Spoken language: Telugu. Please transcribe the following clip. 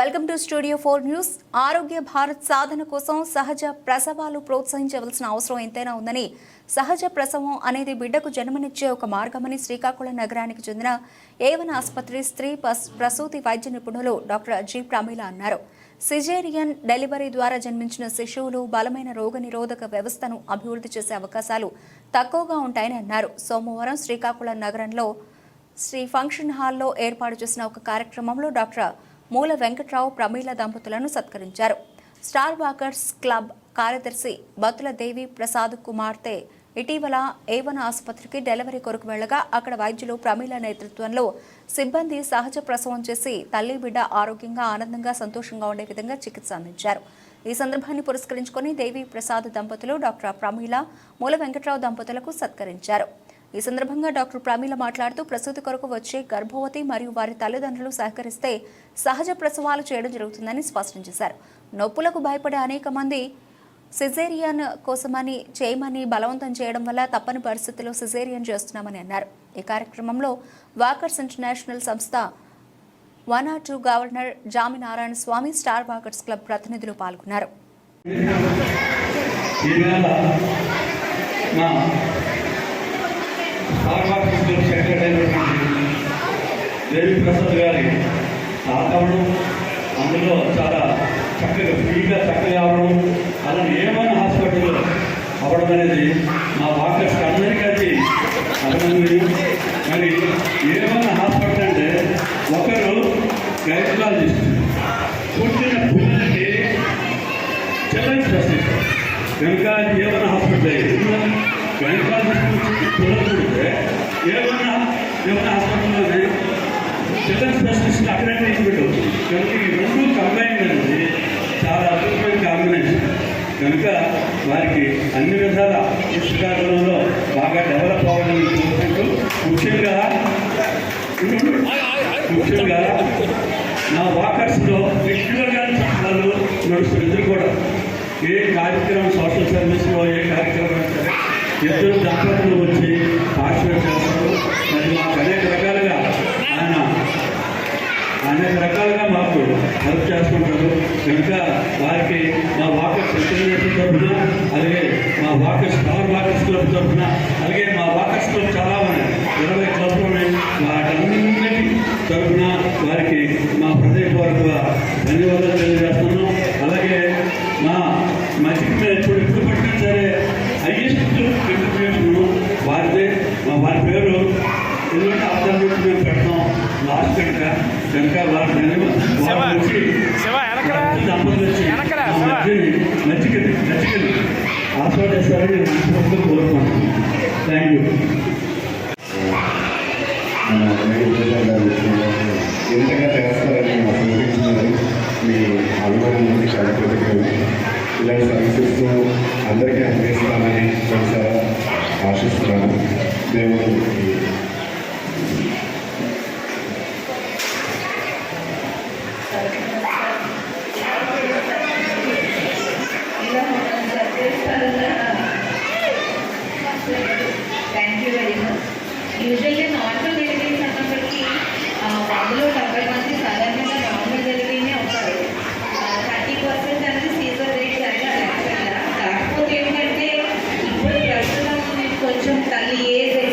Welcome to studio four news. ఆరోగ్య భారత్ సాధన కోసం సహజ ప్రసవాలు ప్రోత్సహించవలసిన అవసరం ఎంతైనా ఉందని సహజ ప్రసవం అనేది బిడ్డకు జన్మనిచ్చే ఒక మార్గమని శ్రీకాకుళం నగరానికి చెందిన ఏవన్ ఆసుపత్రి స్త్రీ పస్- ప్రసూతి వైద్య నిపుణులు డాక్టర్ జి. ప్రమీల అన్నారు. సిజేరియన్ డెలివరీ ద్వారా జన్మించిన శిశువులు బలమైన రోగనిరోధక వ్యవస్థను అభివృద్ధి చేసే అవకాశాలు తక్కువగా ఉంటాయని అన్నారు. సోమవారం శ్రీకాకుళం నగరంలో శ్రీ ఫంక్షన్ హాల్లో ఏర్పాటు చేసిన ఒక కార్యక్రమంలో డాక్టర్ మూల వెంకట్రావు ప్రమీల దంపతులను సత్కరించారు. స్టార్ వాకర్స్ క్లబ్ కార్యదర్శి బతుల దేవి ప్రసాద్ కుమార్తె ఇటీవల ఏవన ఆసుపత్రికి డెలివరీ కొరకు వెళ్ళగా అక్కడ వైద్యులు ప్రమీల నేతృత్వంలో సిబ్బంది సహజ ప్రసవం చేసి తల్లి బిడ్డ ఆరోగ్యంగా ఆనందంగా సంతోషంగా ఉండే విధంగా చికిత్స అందించారు. ఈ సందర్భాన్ని పురస్కరించుకొని దేవి ప్రసాద్ దంపతులు డాక్టర్ ప్రమీల మూల వెంకట్రావు దంపతులకు సత్కరించారు. ఈ సందర్భంగా డాక్టర్ ప్రమీల మాట్లాడుతూ ప్రసూతి కొరకు వచ్చే గర్భవతి మరియు వారి తల్లిదండ్రులు సహకరిస్తే సహజ ప్రసవాలు చేయడం జరుగుతుందని స్పష్టం చేశారు. నొప్పులకు భయపడే అనేక మంది సిజేరియన్ కోసమని చేయమని బలవంతం చేయడం వల్ల తప్పని పరిస్థితుల్లో సిజేరియన్ చేస్తున్నామని అన్నారు. ఈ కార్యక్రమంలో వాకర్స్ ఇంటర్నేషనల్ సంస్థ one R two governor Jami Narayana Swamy star walkers club ప్రతినిధులు పాల్గొన్నారు. దేవి ప్రసాద్ గారి ఆగమనం అందులో చాలా చక్కగా ఫ్రీగా చక్కగా అవడం అలానే ఏమైనా హాస్పిటల్లో అవ్వడం అనేది మా వాకర్స్ అందరికీ అది అభినందనీయం. మరి ఏమైనా హాస్పిటల్ అంటే ఒకరు గైనకాలజిస్ట్ పుట్టిన పిల్లలకి చిల్డ్రన్స్ స్పెషలిస్ట్. కనుక ఏమైనా హాస్పిటల్ గైనకాలజిస్ట్ పిల్లలు పుడితే ఏమైనా ఏమైనా హాస్పిటల్లోనే చిల్డ్రన్ స్పెషలిస్ట్ అక్కడే పెట్టు కనుక ఈ రెండు కంబైన్ అనేది చాలా అద్భుతమైన కాంబినేషన్ కనుక వారికి అన్ని విధాల పుస్తకాలలో బాగా డెవలప్ అవ్వాలని కోరుకుంటూ ముఖ్యంగా ముఖ్యంగా నా వాకర్స్లో రెగ్యులర్గా చట్టాలు నడుస్తున్న ఇద్దరు కూడా. ఏ కార్యక్రమం సోషల్ సర్వీస్లో ఏ కార్యక్రమం సరే ఇద్దరు దంపతులు వచ్చి పార్టిసిపేట్ చేస్తారు మరి మాకు అనేక రకాలుగా అనేక రకాలుగా మాకు హెల్ప్ చేసుకుంటారు ఇంకా వారికి మా వాకర్స్ ఇంటర్నేషనల్ తరఫున అలాగే మా వాకర్స్ పవర్ వాకర్స్ క్లబ్ తరఫున అలాగే మా వాకర్స్ క్లబ్ చాలా ఉన్నాయి. ఇరవై క్లబ్లు ఉన్నాయి. వాటన్నిటి తరఫున వారికి మా హృదయపూర్వక ధన్యవాదాలు తెలియజేస్తున్నాం. ఆధార్ మేము పెడతాం లాస్ట్ కనుక కనుక వారి వచ్చి నచ్చికది నచ్చికది ఆస్వాదిస్తారని నేను మనస్ఫూర్తిగా కోరుకుంటున్నాను. థ్యాంక్ యూ ఎంతగా చేస్తారని మాకు వివరించినారు మీ అభిమానం నుండి చాలా కృతజ్ఞతలు. ఇలాంటి సర్వీసెస్ అందరికీ అందిస్తామని ఒకసారి ఆశిస్తున్నాను దేవుడు create